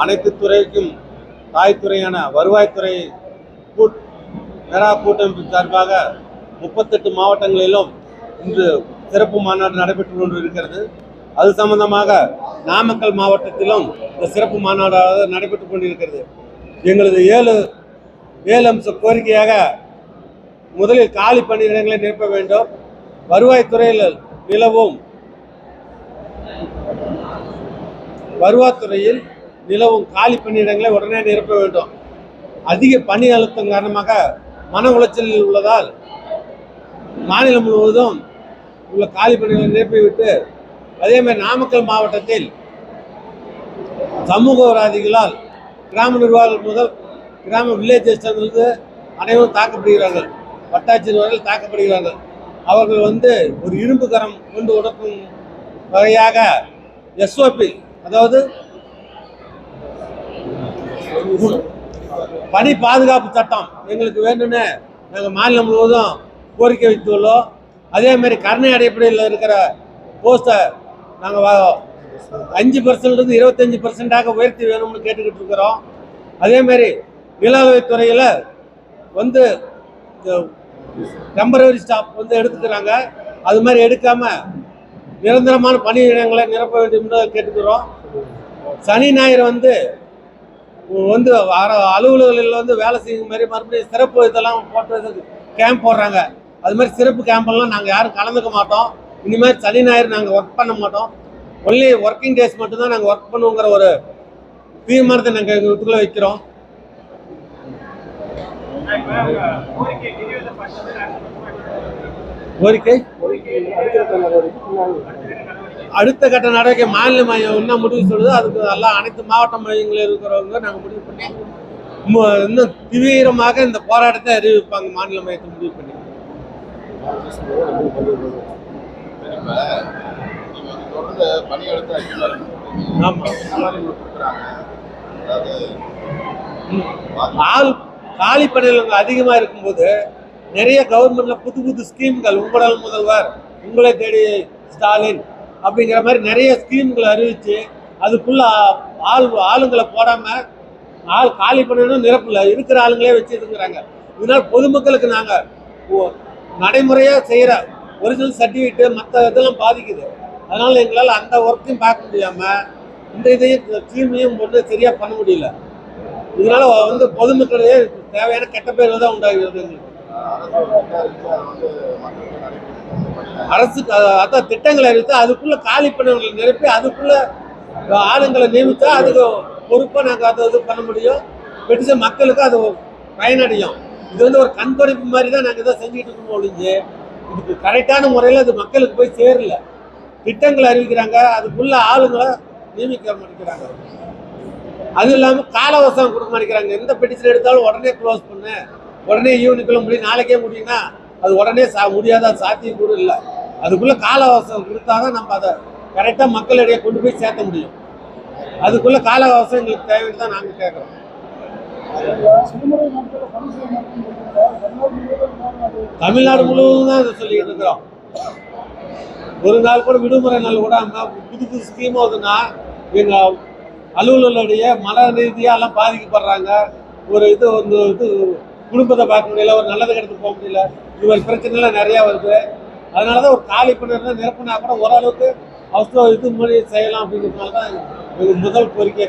அனைத்து துறைக்கும் தாய்த்துறையான வருவாய்த்துறை கூட் மெரா கூட்டமைப்பு சார்பாக முப்பத்தெட்டு மாவட்டங்களிலும் இன்று சிறப்பு மாநாடு நடைபெற்று கொண்டு இருக்கிறது அது சம்பந்தமாக நாமக்கல் மாவட்டத்திலும் இந்த சிறப்பு மாநாடாக நடைபெற்று கொண்டிருக்கிறது. எங்களது ஏழு ஏழு அம்ச கோரிக்கையாக முதலில் காலி பணியிடங்களை நிரப்ப வேண்டும். வருவாய்த்துறையில் நிலவும் வருவாய்த்துறையில் நிலவும் காலி பணியிடங்களை உடனே நிரப்ப வேண்டும். அதிக பணி அழுத்தம் காரணமாக மன உளைச்சலில் உள்ளதால் மாநிலம் முழுவதும் உள்ள காலி பணிகளை நிரப்பிவிட்டு அதே மாதிரி நாமக்கல் மாவட்டத்தில் சமூகவாதிகளால் கிராம நிர்வாகிகள் முதல் கிராம வில்லேஜ் அனைவரும் தாக்கப்படுகிறார்கள். வட்டாட்சியர் வரையில் தாக்கப்படுகிறார்கள். அவர்கள் வந்து ஒரு இரும்பு கரம் கொண்டு உடக்கும் வகையாக எஸ்ஓபி அதாவது பணி பாதுகாப்பு சட்டம் எங்களுக்கு வேணும்னு நாங்கள் மாநிலம் முழுவதும் கோரிக்கை வைத்துள்ளோம். அதே மாதிரி கருணை அடிப்படையில் இருக்கிற போஸ்ட்டை நாங்கள் அஞ்சு பர்சன்ட்லேருந்து இருபத்தஞ்சி பர்சன்டாக உயர்த்தி வேணும்னு கேட்டுக்கிட்டு இருக்கிறோம். அதே மாதிரி நிலவரித்துறையில் வந்து டெம்பரரி ஸ்டாப் வந்து எடுத்துக்கிறாங்க. அது மாதிரி எடுக்காமல் நிரந்தரமான பணியிடங்களை நிரப்ப வேண்டும் என்று கேட்டுக்கிறோம். சனி ஞாயிறு வந்து வந்து வர அலுவலகங்களில் வந்து வேலை செய்யும் மாதிரி மறுபடியும் சிறப்பு இதெல்லாம் போட்டு கேம்ப் போடுறாங்க. அது மாதிரி சிறப்பு கேம்ப்லாம் நாங்கள் யாரும் கலந்துக்க மாட்டோம். இனிமேல் சனி ஞாயிறு நாங்கள் ஒர்க் பண்ண மாட்டோம். ஒன்லி ஒர்க்கிங் டேஸ் மட்டும்தான் நாங்கள் ஒர்க் பண்ணுவோங்கிற ஒரு தீர்மானத்தை நாங்கள் எங்கள் இதுக்குள்ளே வைக்கிறோம். கோரிக்கை. அடுத்த கட்ட நடவடிக்கை மாநில மையம் என்ன முடிவு சொல்லுதோ அதுக்கு எல்லாம் அனைத்து மாவட்ட மையங்களில் இருக்கிறவங்க நாங்கள் முடிவு பண்ணி இன்னும் தீவிரமாக இந்த போராட்டத்தை அறிவிப்பாங்க மாநில மையத்தை முடிவு பண்ணி. அதிகமா ஆமாம் ஆள் காலி அதிகமாக இருக்கும்போது நிறைய கவர்மெண்ட்ல புது புது ஸ்கீம்கள் உங்களல் முதல்வர் உங்களை தேடி ஸ்டாலின் அப்படிங்கிற மாதிரி நிறைய ஸ்கீம்களை அறிவிச்சு அதுக்குள்ள ஆள் ஆளுங்களை போடாம ஆள் காலி பண்ணணும் நிரப்பல இருக்கிற ஆளுங்களே வச்சு இருக்கிறாங்க இதனால் பொதுமக்களுக்கு நாங்கள் நடைமுறையாக செய்கிற ஒரிஜினல் சர்டிஃபிகேட்டு மற்ற இதெல்லாம் பாதிக்குது. அதனால் எங்களால் அந்த ஒர்க்கையும் பார்க்க முடியாமல் இந்த இதையும் ஸ்கீமையும் ஒன்று சரியாக பண்ண முடியல. இதனால் வந்து பொதுமக்களையே தேவையான கெட்ட பேர்கள் தான் உண்டாகிறது எங்களுக்கு. அரசு அதான் திட்டங்களை அறிவித்து அதுக்குள்ள காலி பணிகளை நிரப்பி அதுக்குள்ள ஆளுங்களை நியமித்தா அதுக்கு பொறுப்பாக நாங்கள் அதை இது பண்ண முடியும். பெட்டிச மக்களுக்கு அது பயனடையும். இது வந்து ஒரு கண்காணிப்பு மாதிரி தான் நாங்கள் இதை செஞ்சுக்கிட்டு இருக்கோம் ஒழிஞ்சு இதுக்கு கரெக்டான முறையில் அது மக்களுக்கு போய் சேரல. திட்டங்களை அறிவிக்கிறாங்க அதுக்குள்ள ஆளுங்களை நியமிக்க மாட்டேங்கிறாங்க. அது இல்லாமல் காலவசம் கொடுக்க மாட்டேங்கிறாங்க. எந்த பெட்டிஷன் எடுத்தாலும் உடனே க்ளோஸ் பண்ணு. உடனே ஈவினிங்குள்ள முடியும் நாளைக்கே முடியும்னா அது உடனே சா முடியாத சாத்தியம் கூட இல்லை. அதுக்குள்ளே கால அவசரம் கொடுத்தாதான் நம்ம அதை கரெக்டாக மக்களிடையே கொண்டு போய் சேர்த்த முடியும். அதுக்குள்ளே கால அவசரம் எங்களுக்கு தேவைன்னு தான் நாங்கள் கேட்குறோம் தமிழ்நாடு முழுவதும் தான் இதை சொல்லிட்டு இருக்கிறோம். ஒரு நாள் கூட விடுமுறை நாள் விடாம புது புது ஸ்கீம் வருதுன்னா எங்கள் அலுவலர்களுடைய மன ரீதியாக எல்லாம் பாதிக்கப்படுறாங்க. ஒரு இது வந்து இது குடும்பத்தை பார்க்க முடியல ஒரு நல்லது கெடுத்து போக முடியல. இது மாதிரி பிரச்சனைலாம் நிறைய வருது. அதனால தான் ஒரு காலி பண்ணி நிரப்புனா கூட ஓரளவுக்கு அவசரம் இது மாதிரி செய்யலாம் அப்படிங்கிறதுனால தான் எங்க முதல் கோரிக்கை